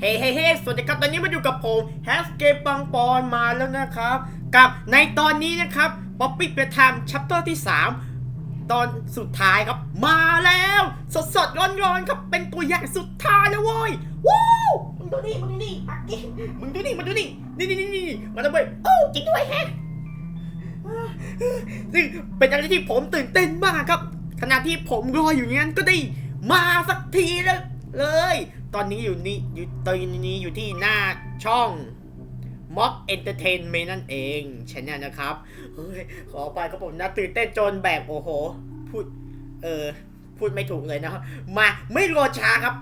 เฮ้เฮ้เฮ้สวัสดีครับ ตอนนี้มาอยู่กับผมแฮสเกปปังปอนมาแล้วนะครับ กับในตอนนี้นะครับป๊อปปี้เปียทามชัปเตอร์ที่ 3 ตอนสุดท้ายครับ มาแล้ว สดสดร้อนร้อนๆครับ เป็นตัวอย่างสุดท้ายแล้วเว้ยว้าวมึงดูนี่มึงดูนี่ปักกี้มึงดูนี่มึงดูนี่นี่นี่นี่นี่มาแล้วเว้ยโอ้จริงด้วยแฮะซึ่งเป็นอะไรที่ผมตื่นเต้นมากครับ ขณะที่ผมรออยู่อย่างนั้นก็ได้มาสักทีแล้วเลย ตอนนี้อยู่นี่อยู่ตอนนี้อยู่ที่หน้าช่อง Mob Entertainment นั่นเองชแนลนะครับ เฮ้ย ขอไปครับผมนะตื่นเต้นจนแบบโอ้โห พูด เออ พูดไม่ถูกเลยนะครับ มาไม่รอช้าครับ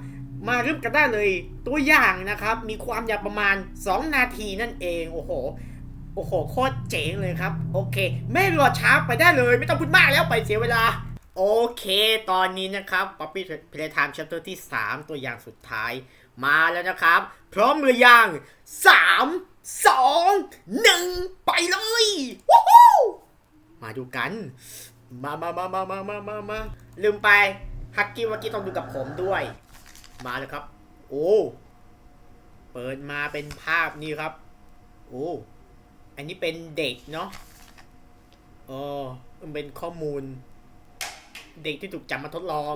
มาเริ่มกันได้เลย ตัวอย่างนะครับ มีความยาวประมาณ 2 นาทีนั่นเอง โอ้โห โอ้โห โคตรเจ๋งเลยครับ โอเค ไม่รอช้าไปได้เลย ไม่ต้องพูดมากแล้วไปเสียเวลา โอเค ตอนนี้นะครับ Poppy Playtime Chapter ที่ 3 ตัวอย่างสุดท้ายมาแล้วนะครับ พร้อมหรือยัง 3 2 1 ไปเลยวู้ฮู้มาดูกัน มามามามามามามามาลืมไป ฮักกี้วักกี้ต้องดูกับผมด้วย มาเลยครับ โอ้ เปิดมาเป็นภาพนี่ครับ โอ้ อันนี้เป็นเด็กเนาะเออมันเป็นข้อมูล เด็กที่ถูกจับมาทดลอง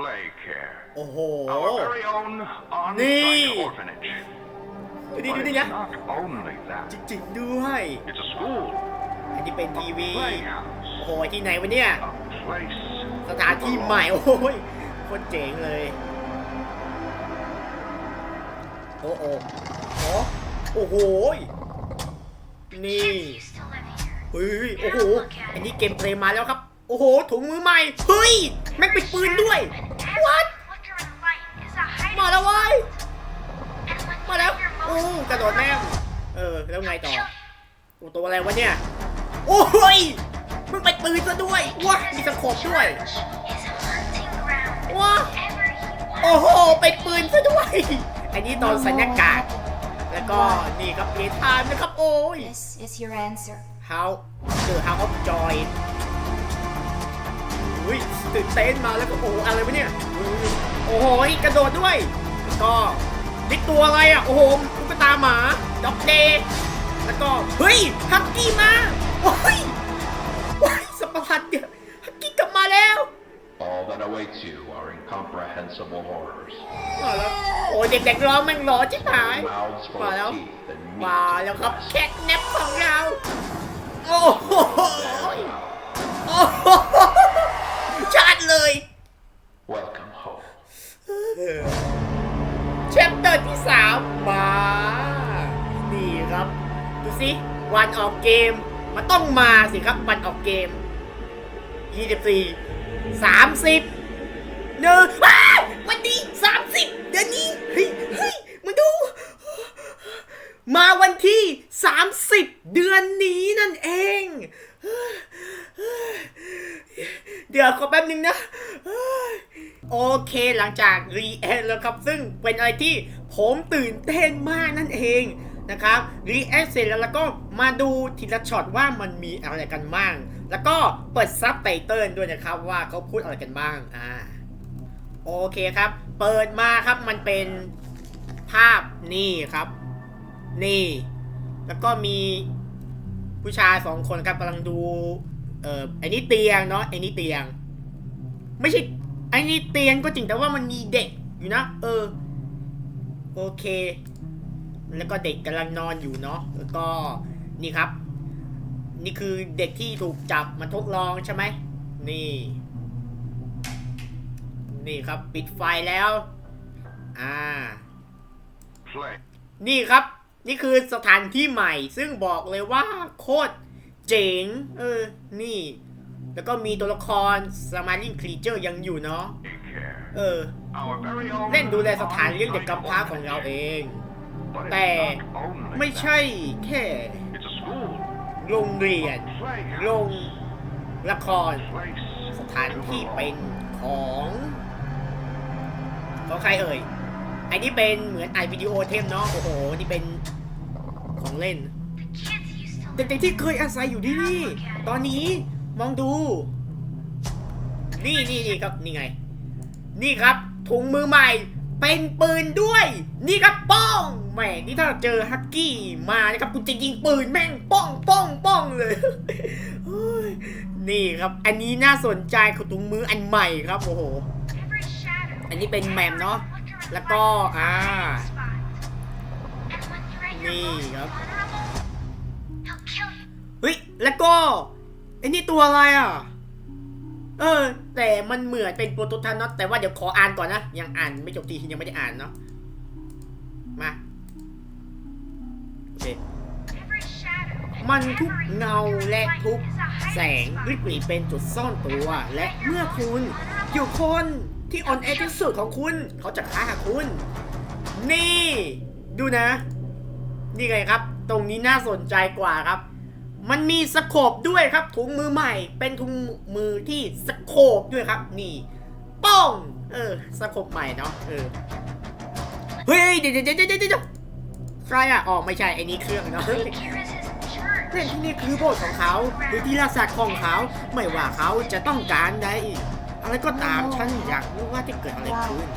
Play Care, โอ้โห our very own on-site Nee. orphanage. ดูดิ But ดูดิ it's นะ not only that. จริงๆด้วย It's a school, อันนี้เป็น a ทีวี playhouse, โอ้โหที่ไหนวะเนี่ย a place สถานที่ใหม่ โอ้ยโคตรเจ๋งเลย โอ้โอ้โอ้โอ้โห นี่ เฮ้ย โอ้โห อันนี้เกมเพลย์มาแล้วครับ โอ้โห ถุงมือใหม่ เฮ้ย แม่งเป็นปืนด้วย What? มาแล้วเว้ย มาแล้ว โอ้กระโดดแม่งเออ แล้วไงต่อโอ้ตัวอะไรวะเนี่ย โอ้ยมึงเป็นปืนซะด้วยว้ามีสโคปด้วยว้าโอ้โหเป็นปืนซะด้วย อันนี้ตอนสัญญากาศ แล้วก็นี่ครับเพทานนะครับโอ้ย This is your answer. How the How of Joy อุ้ยตื่นเต้นมาแล้วก็โอ้โหอะไรวะเนี่ย โอ้โหกระโดดด้วยแล้วก็นี่ตัวอะไรอะ โอ้โหตุ๊กตาหมาด็อกเดย์แล้วก็ เฮ้ย ฮักกี้มาโอ้ยว้ายสัมปทันเนี่ยฮักกี้กลับมาแล้ว All that awaits you are incomprehensible horrors. มาแล้วโอ้ยเด็กๆร้องแม่งร้อจิ๋หาย Mouths full มาแล้ว of teeth and meat. มาแล้วครับแคทแนปของเรา โอ้โหโอ้โหชัดเลย Welcome home. เชปเตอร์ที่สามมานี่ครับ ดูสิ วันออกเกม มันต้องมาสิครับ วันออกเกม 24 30หนึ่งอ้าววันนี้ 30 เดือนนี้ เฮ้ยเฮ้ยมึงดู มาวันที่ 30 เดือนนี้นั่นเอง เดี๋ยวขอแป๊บนึงนะ โอเคหลังจากรีแอคแล้วครับ ซึ่งเป็นอะไรที่ผมตื่นเต้นมากนั่นเองนะครับรีแอคเสร็จแล้วแล้วก็มาดูทีละช็อตว่ามันมีอะไรกันบ้าง แล้วก็เปิดซับไตเติลด้วยนะครับว่าเขาพูดอะไรกันบ้างอ่าโอเคครับ เปิดมาครับมันเป็นภาพนี่ครับ นี่ แล้วก็มีผู้ชายสองคนครับกำลังดู เอ่อไอ้นี่เตียงเนาะไอ้นี่เตียง ไม่ใช่ไอ้นี่เตียงก็จริงแต่ว่ามันมีเด็กอยู่นะ เออ โอเค แล้วก็เด็กกำลังนอนอยู่เนาะแล้วก็นี่ครับ นี่คือเด็กที่ถูกจับมาทดลองใช่ไหมนี่ นี่ครับ ปิดไฟแล้ว อ่า play. นี่ครับ นี่คือสถานที่ใหม่ ซึ่งบอกเลยว่าโคตรเจ๋ง เออ นี่ แล้วก็มีตัวละคร Smiling Creature ยังอยู่เนาะ เออ เล่นดูแลสถานเลี้ยงเด็กกำพร้าของเราเอง แต่ไม่ใช่แค่โรงเรียน โรงละคร สถานที่เป็นของ ของใครเอ่ย อ้นี่เป็นเหมือนไอวิดีโอเทมเนาะ โอ้โห นี่เป็นของเล่น เด็กๆที่เคยอาศัยอยู่ที่นี่ ตอนนี้มองดู นี่นี่นี่ครับ นี่ไง นี่ครับถุงมือใหม่ เป็นปืนด้วย นี่ครับป้องแหมนี่ถ้าเจอฮักกี้มานะครับคุณจะยิงปืนแม่งป้องป้องป้องเลยเฮ้ยนี่ครับ อันนี้น่าสนใจของถุงมืออันใหม่ครับ โอ้โห อันนี้เป็นแมมเนาะ แล้วก็ อ่านี่นี่ครับ เฮ้ย แล้วก็ไอ้นี่ตัวอะไรอะ เออ แต่มันเหมือนเป็นโปรโตทป์เนาะแต่ว่าเดี๋ยวขออ่านก่อนนะ ยังอ่านไม่จบทียังไม่ได้อ่านเนาะ มา โอเคมันทุกเงาและทุกแสงริบหหรีรี่เป็นจุดซ่อนตัว และเมื่อคุณอยู่คน ที่ออนแอที่สุดของคุณ เขาจะฆ่าคุณ นี่ ดูนะ นี่ไงครับ ตรงนี้น่าสนใจกว่าครับ มันมีสโคบด้วยครับ ถุงมือใหม่ เป็นถุงมือที่สโคบด้วยครับ นี่ป้อง เออสโคบใหม่เนาะเออเฮ้ยเดี๋ยวเดี๋ยวเดี๋ยวเดี๋ยวใครอะอ๋อไม่ใช่ไอ้นี่เครื่องเนาะเพื่อนที่นี่คือโบสถ์ของเขาหรือที่ราชของเขาไม่ว่าเขาจะต้องการใด อะไรก็ตามฉันอยากรู้ว่าที่เกิดอะไรขึ้น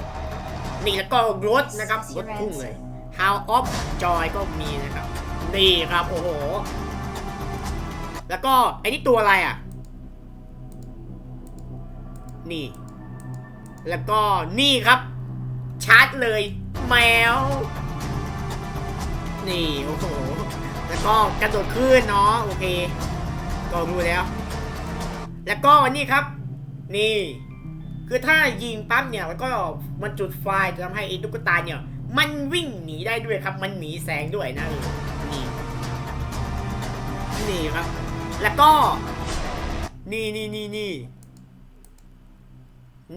นี่แล้วก็รถนะครับรถพุ่งเลย How of Joy ก็มีนะครับนี่ครับโอ้โห แล้วก็ไอ้นี่ตัวอะไรอะ นี่ แล้วก็นี่ครับชาร์จเลยแมว นี่โอ้โห แล้วก็กระโดดขึ้นเนาะโอเค ก็รู้แล้ว แล้วก็นี่ครับ นี่ คือถ้ายิงปั๊บเนี่ยแล้วก็มันจุดไฟจะทำให้ไอ้ตุ๊กตาเนี่ย มันวิ่งหนีได้ด้วยครับ มันหนีแสงด้วยนะนี่นี่ครับ แล้วก็ นี่นี่นี่นี่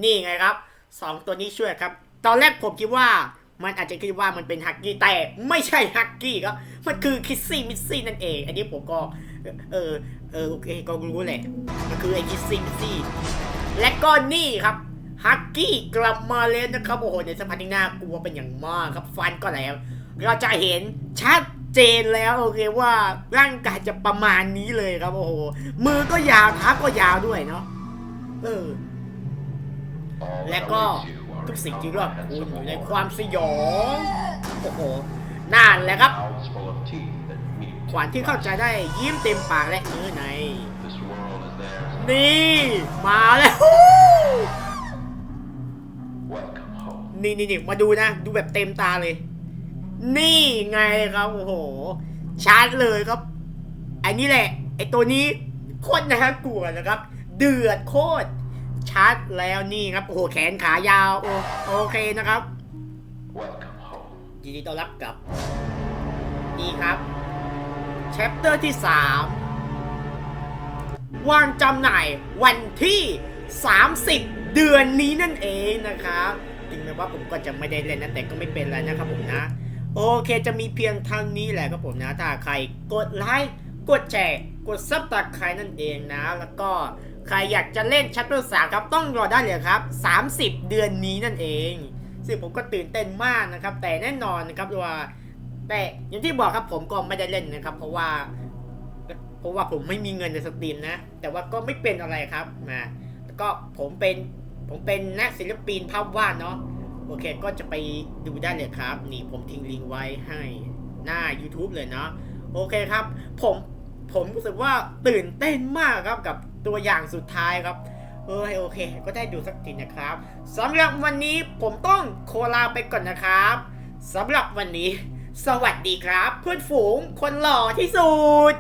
นี่ไงครับสองตัวนี้ช่วยครับ ตอนแรกผมคิดว่ามันอาจจะคิดว่ามันเป็นฮักกี้แต่ไม่ใช่ฮักกี้ครับ มันคือคิสซี่มิสซี่นั่นเอง อันนี้ผมก็ เออเออโอเคก็รู้แหละ มันคือไอ้คิสซี่มิสซี่ และก็นี่ครับฮักกี้กลับมาแล้วนะครับโอ้โหในสภาพที่น่ากลัวเป็นอย่างมากครับฟันก็แล้ว เราจะเห็นชัดเจนแล้วโอเคว่าร่างกายจะประมาณนี้เลยครับโอ้โหมือก็ยาวเท้าก็ยาวด้วยเนาะเออ และก็ทุกสิ่งที่รอบคุณอยู่ในความสยองโอ้โหนั่นแหละครับขวัญที่เข้าใจได้ยิ้มเต็มปากและเนื้อใน นี่ มาแล้ว Welcome home. นี่นี่นี่มาดูนะ ดูแบบเต็มตาเลย นี่ไงครับ โอ้โห ชาร์จเลยครับอันนี้แหละ ไอตัวนี้โคตรน่ากลัวนะครับ เดือดโคตรชาร์จแล้วนี่ครับ โอ้โห แขนขายาว โอโอเคนะครับ Welcome home. ยินดีต้อนรับกลับ นี่ครับแชปเตอร์ที่ 3 วางจำหน่ายวันที่ 30 เดือนนี้นั่นเองนะครับถึงแม้ว่าผมก็จะไม่ได้เล่นนะแต่ก็ไม่เป็นไรนะครับผมนะ โอเคจะมีเพียงเท่านี้แหละครับผมนะ ถ้าใครกดไลค์กดแชร์กดซับตะไคร้นั่นเองนะ แล้วก็ใครอยากจะเล่นชัปเตอร์สาครับต้องรอได้เลยครับ 30 เดือนนี้นั่นเอง ซึ่งผมก็ตื่นเต้นมากนะครับ แต่แน่นอนนะครับว่าแต่อย่างที่บอกครับผมก็ไม่ได้เล่นนะครับ เพราะว่า เพราะว่าผมไม่มีเงินในสตรีมนะ แต่ว่าก็ไม่เป็นอะไรครับนะแล้วก็ผมเป็นผมเป็นนักศิลปินภาพวาดเนาะโอเคก็จะไปดูได้เลยครับ นี่ผมทิ้งลิงก์ไว้ให้หน้า YouTube เลยเนาะโอเคครับ ผมผมรู้สึกว่าตื่นเต้นมากครับกับตัวอย่างสุดท้ายครับเอ้ยโอเค ก็ได้ดูสักทีนะครับสำหรับวันนี้ผมต้องโคลาไปก่อนนะครับสำหรับวันนี้ สวัสดีครับ เพื่อนฝูงคนหล่อที่สุด